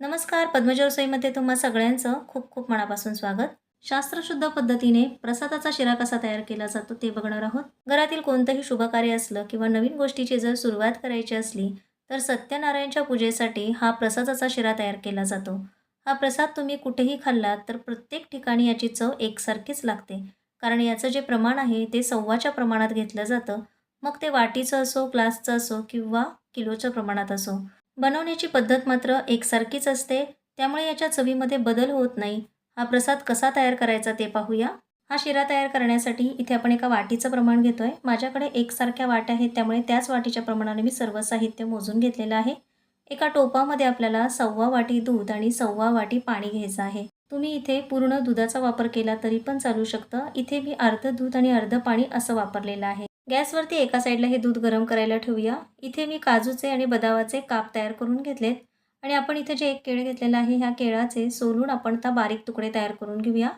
नमस्कार पद्मजरसोईमध्ये तुम्हा सगळ्यांचं खूप खूप मनापासून स्वागत. शास्त्रशुद्ध पद्धतीने प्रसादाचा शिरा कसा तयार केला जातो ते बघणार आहोत. घरातील कोणतंही शुभकार्य असलं किंवा नवीन गोष्टीची जर सुरुवात करायची असली तर सत्यनारायणच्या पूजेसाठी हा प्रसादाचा शिरा तयार केला जातो. हा प्रसाद तुम्ही कुठेही खाल्लात तर प्रत्येक ठिकाणी याची चव एकसारखीच लागते. कारण याचं जे प्रमाण आहे ते सव्वाच्या प्रमाणात घेतलं जातं. मग ते वाटीचं असो ग्लासचं असो किंवा किलोच्या प्रमाणात असो. बनवण्याची पद्धत मात्र एकसारखीच असते. त्यामुळे याच्या चवीमध्ये बदल होत नाही. हा प्रसाद कसा तयार करायचा ते पाहूया. हा शिरा तयार करण्यासाठी इथे आपण एका वाटीचं प्रमाण घेतो आहे माझ्याकडे एकसारख्या वाट्या आहेत त्यामुळे त्याच वाटीच्या प्रमाणाने मी सर्व साहित्य मोजून घेतलेलं आहे. एका टोपामध्ये आपल्याला सव्वा वाटी दूध आणि सव्वा वाटी पाणी घ्यायचं आहे. तुम्ही इथे पूर्ण दुधाचा वापर केला तरी पण चालू शकतं. इथे मी अर्ध दूध आणि अर्ध पाणी असं वापरलेलं आहे. गॅसवरती एका साईडला हे दूध गरम करायला ठेवूया. इथे मी काजूचे आणि बदामाचे काप तयार करून घेतलेत. आणि आपण इथे जे एक केळ घेतलेलं आहे ह्या केळाचे सोलून आपण आता बारीक तुकडे तयार करून घेऊया.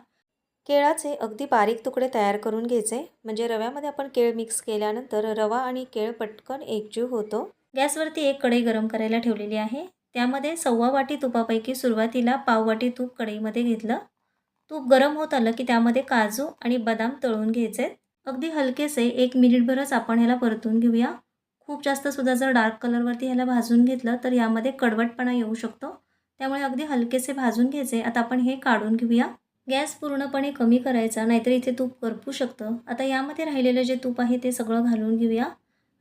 केळाचे अगदी बारीक तुकडे तयार करून घ्यायचे. म्हणजे रव्यामध्ये आपण केळ मिक्स केल्यानंतर रवा आणि केळ पटकन एकजीव होतो. गॅसवरती एक कढई गरम करायला ठेवलेली आहे. त्यामध्ये सव्वा वाटी तुपापैकी सुरुवातीला पाव वाटी तूप कढईमध्ये घेतलं. तूप गरम होत आलं की त्यामध्ये काजू आणि बदाम तळून घ्यायचे. अगदी हलकेसे एक मिनिटभरच आपण ह्याला परतून घेऊया. खूप जास्त सुद्धा जर डार्क कलरवरती ह्याला भाजून घेतलं तर यामध्ये कडवटपणा येऊ शकतो. त्यामुळे अगदी हलकेसे भाजून घ्यायचे. आता आपण हे काढून घेऊया. गॅस पूर्णपणे कमी करायचा नाहीतर इथे तूप करपू शकतं. आता यामध्ये राहिलेलं जे तूप आहे ते सगळं घालून घेऊया.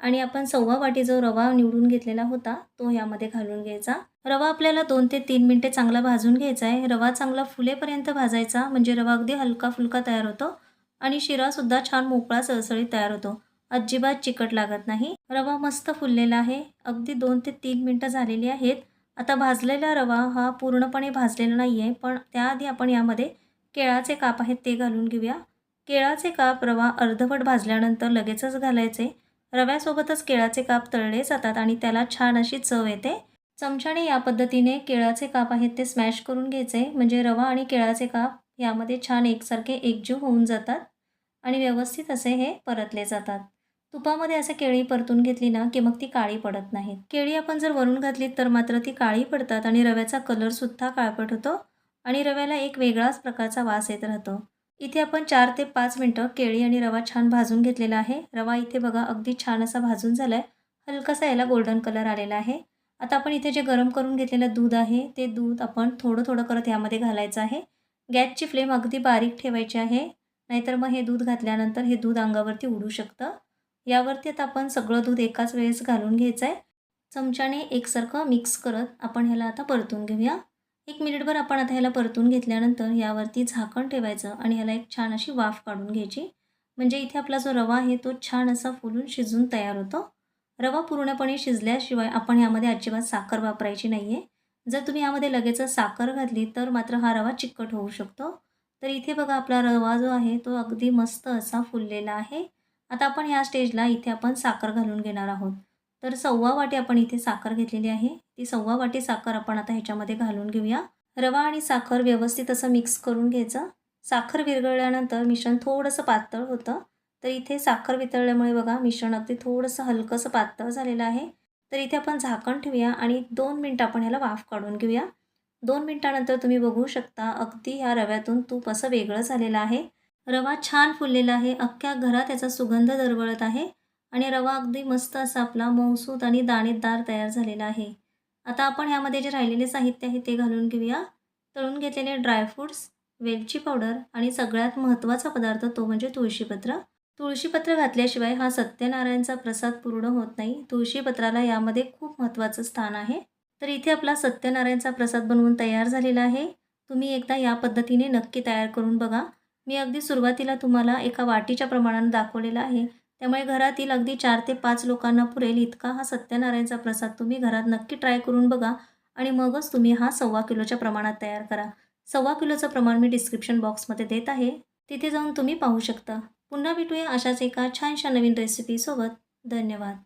आणि आपण सव्वा वाटी जो रवा निवडून घेतलेला होता तो यामध्ये घालून घ्यायचा. रवा आपल्याला दोन ते तीन मिनटे चांगला भाजून घ्यायचा आहे. रवा चांगला फुलेपर्यंत भाजायचा म्हणजे रवा अगदी हलका फुलका तयार होतो. आणि शिरासुद्धा छान मोकळा सळसळीत तयार होतो. अजिबात चिकट लागत नाही. रवा मस्त फुललेला आहे. अगदी दोन ते तीन मिनटं झालेली आहेत. आता भाजलेला रवा हा पूर्णपणे भाजलेला नाही आहे पण त्याआधी आपण यामध्ये केळाचे काप आहेत ते घालून घेऊया. केळाचे काप रवा अर्धवट भाजल्यानंतर लगेचच घालायचे. रव्यासोबतच केळाचे काप तळले जातात आणि त्याला छान अशी चव येते. चमच्याने या पद्धतीने केळाचे काप आहेत ते स्मॅश करून घ्यायचे. म्हणजे रवा आणि केळाचे काप यामध्ये छान एकसारखे एकजीव होऊन जातात आणि व्यवस्थित असे हे परतले जातात. तुपामध्ये असं केळी परतून घेतली ना की मग ती काळी पडत नाहीत. केळी आपण जर वरून घातली तर मात्र ती काळी पडतात आणि रव्याचा कलरसुद्धा काळपट होतो आणि रव्याला एक वेगळाच प्रकारचा वास येत राहतो. इथे आपण चार ते पाच मिनटं केळी आणि रवा छान भाजून घेतलेला आहे. रवा इथे बघा अगदी छान असा भाजून झाला आहे हलकासा याला गोल्डन कलर आलेला आहे. आता आपण इथे जे गरम करून घेतलेलं दूध आहे ते दूध आपण थोडं थोडं करत यामध्ये घालायचं आहे. गॅसची फ्लेम अगदी बारीक ठेवायची आहे. नाहीतर मग हे दूध घातल्यानंतर हे दूध अंगावरती उडू शकतं. यावरती आता आपण सगळं दूध एकाच वेळेस घालून घ्यायचं आहे चमच्याने एकसारखं मिक्स करत आपण ह्याला आता परतून घेऊया. एक मिनिटभर आपण आता ह्याला परतून घेतल्यानंतर यावरती झाकण ठेवायचं आणि ह्याला एक छान अशी वाफ काढून घ्यायची. म्हणजे इथे आपला जो रवा आहे तो छान असा फुलून शिजून तयार होतो. रवा पूर्णपणे शिजल्याशिवाय आपण यामध्ये अजिबात साखर वापरायची नाही आहे जर तुम्ही यामध्ये लगेचच साखर घातली तर मात्र हा रवा चिकट होऊ शकतो. तर इथे बघा आपला रवा जो आहे तो अगदी मस्त असा फुललेला आहे. आता आपण या स्टेजला इथे आपण साखर घालून घेणार आहोत. तर सव्वा वाटी आपण इथे साखर घेतलेली आहे. ती सव्वा वाटी साखर आपण आता ह्याच्यामध्ये घालून घेऊया. रवा आणि साखर व्यवस्थित असं मिक्स करून घ्यायचं. साखर विरघळल्यानंतर मिश्रण थोडंसं पातळ होतं. तर इथे साखर वितळल्यामुळे बघा मिश्रण अगदी थोडंसं हलकंसं पातळ झालेलं आहे. तर इथे आपण झाकण ठेवूया आणि दोन मिनटं आपण ह्याला वाफ काढून घेऊया. दोन मिनटानंतर तुम्ही बघू शकता अगदी ह्या रव्यातून तूप असं वेगळं झालेलं आहे. रवा छान फुललेला आहे अख्ख्या घरात त्याचा सुगंध दरवळत आहे आणि रवा अगदी मस्त असा आपला मौसूत आणि दाणेदार तयार झालेला आहे. आता आपण ह्यामध्ये जे राहिलेले साहित्य आहे ते घालून घेऊया. तळून घेतलेले ड्रायफ्रूट्स वेलची पावडर आणि सगळ्यात महत्त्वाचा पदार्थ तो म्हणजे तुळशीपत्र. तुळशीपत्र घातल्याशिवाय हा सत्यनारायणचा प्रसाद पूर्ण होत नाही. तुळशीपत्राला यामध्ये खूप महत्त्वाचं स्थान आहे. तर इथे आपला सत्यनारायणचा प्रसाद बनवून तयार झालेला आहे. तुम्ही एकदा या पद्धतीने नक्की तयार करून बघा. मी अगदी सुरुवातीला तुम्हाला एका वाटीच्या प्रमाणानं दाखवलेला आहे. त्यामुळे घरातील अगदी चार ते पाच लोकांना पुरेल इतका हा सत्यनारायणचा प्रसाद तुम्ही घरात नक्की ट्राय करून बघा आणि मगच तुम्ही हा सव्वा किलोच्या प्रमाणात तयार करा. सव्वा किलोचं प्रमाण मी डिस्क्रिप्शन बॉक्समध्ये देत आहे. तिथे जाऊन तुम्ही पाहू शकता. पुन्हा भेटूया अशाच एका छानशा नवीन रेसिपीसोबत धन्यवाद.